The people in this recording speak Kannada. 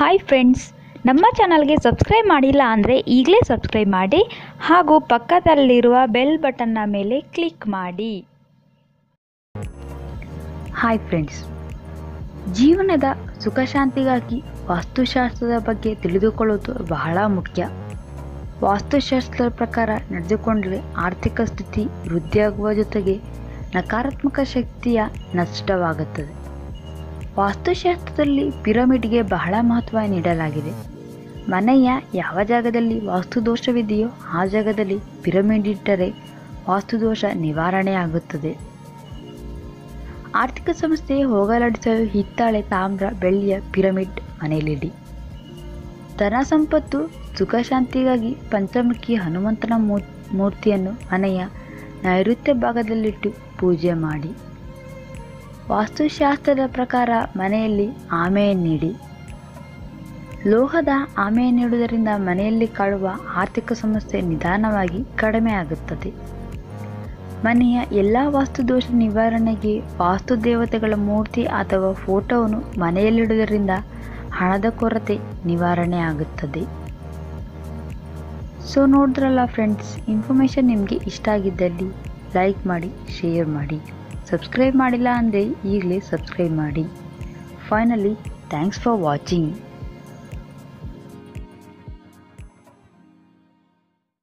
ಹಾಯ್ ಫ್ರೆಂಡ್ಸ್ ನಮ್ಮ ಚಾನಲ್ಗೆ ಸಬ್ಸ್ಕ್ರೈಬ್ ಮಾಡಿಲ್ಲ ಅಂದರೆ ಈಗಲೇ ಸಬ್ಸ್ಕ್ರೈಬ್ ಮಾಡಿ ಹಾಗೂ ಪಕ್ಕದಲ್ಲಿರುವ ಬೆಲ್ ಬಟನ್ನ ಮೇಲೆ ಕ್ಲಿಕ್ ಮಾಡಿ. ಹಾಯ್ ಫ್ರೆಂಡ್ಸ್ ಜೀವನದ ಸುಖ ಶಾಂತಿಗಾಗಿ ವಾಸ್ತುಶಾಸ್ತ್ರದ ಬಗ್ಗೆ ತಿಳಿದುಕೊಳ್ಳುವುದು ಬಹಳ ಮುಖ್ಯ. ವಾಸ್ತುಶಾಸ್ತ್ರದ ಪ್ರಕಾರ ನಡೆದುಕೊಂಡರೆ ಆರ್ಥಿಕ ಸ್ಥಿತಿ ವೃದ್ಧಿಯಾಗುವ ಜೊತೆಗೆ ನಕಾರಾತ್ಮಕ ಶಕ್ತಿಯ ನಷ್ಟವಾಗುತ್ತದೆ. ವಾಸ್ತುಶಾಸ್ತ್ರದಲ್ಲಿ ಪಿರಮಿಡ್ಗೆ ಬಹಳ ಮಹತ್ವ ನೀಡಲಾಗಿದೆ. ಮನೆಯ ಯಾವ ಜಾಗದಲ್ಲಿ ವಾಸ್ತುದೋಷವಿದೆಯೋ ಆ ಜಾಗದಲ್ಲಿ ಪಿರಮಿಡ್ ಇಟ್ಟರೆ ವಾಸ್ತುದೋಷ ನಿವಾರಣೆಯಾಗುತ್ತದೆ ಆರ್ಥಿಕ ಸಂಸ್ಥೆ ಹೋಗಲಾಡಿಸಲು ಹಿತ್ತಾಳೆ ತಾಮ್ರ ಬೆಳ್ಳಿಯ ಪಿರಮಿಡ್ ಮನೆಯಲ್ಲಿಡಿ. ಧನ ಸಂಪತ್ತು, ಸುಖ ಶಾಂತಿಗಾಗಿ ಪಂಚಮುಖಿ ಹನುಮಂತನ ಮೂರ್ತಿಯನ್ನು ಮನೆಯ ನೈಋತ್ಯ ಭಾಗದಲ್ಲಿಟ್ಟು ಪೂಜೆ ಮಾಡಿ. ವಾಸ್ತುಶಾಸ್ತ್ರದ ಪ್ರಕಾರ ಮನೆಯಲ್ಲಿ ಆಮೆಯನ್ನಿಡಿ ಲೋಹದ ಆಮೆಯನ್ನಿಡುವುದರಿಂದ ಮನೆಯಲ್ಲಿ ಕಾಡುವ ಆರ್ಥಿಕ ಸಮಸ್ಯೆ ನಿಧಾನವಾಗಿ ಕಡಿಮೆಯಾಗುತ್ತದೆ ಮನೆಯ ಎಲ್ಲ ವಾಸ್ತುದೋಷ ನಿವಾರಣೆಗೆ ವಾಸ್ತು ದೇವತೆಗಳ ಮೂರ್ತಿ ಅಥವಾ ಫೋಟೋವನ್ನು ಮನೆಯಲ್ಲಿಡುವುದರಿಂದ ಹಣದ ಕೊರತೆ ನಿವಾರಣೆ ಆಗುತ್ತದೆ. ಸೊ ನೋಡಿದ್ರಲ್ಲ ಫ್ರೆಂಡ್ಸ್ ಇನ್ಫಾರ್ಮೇಷನ್ ನಿಮಗೆ ಇಷ್ಟ ಆಗಿದ್ದಲ್ಲಿ ಲೈಕ್ ಮಾಡಿ ಶೇರ್ ಮಾಡಿ. ಸಬ್ಸ್ಕ್ರೈಬ್ ಮಾಡಿಲ್ಲ ಅಂದರೆ ಈಗಲೇ ಸಬ್ಸ್ಕ್ರೈಬ್ ಮಾಡಿ. Finally thanks for watching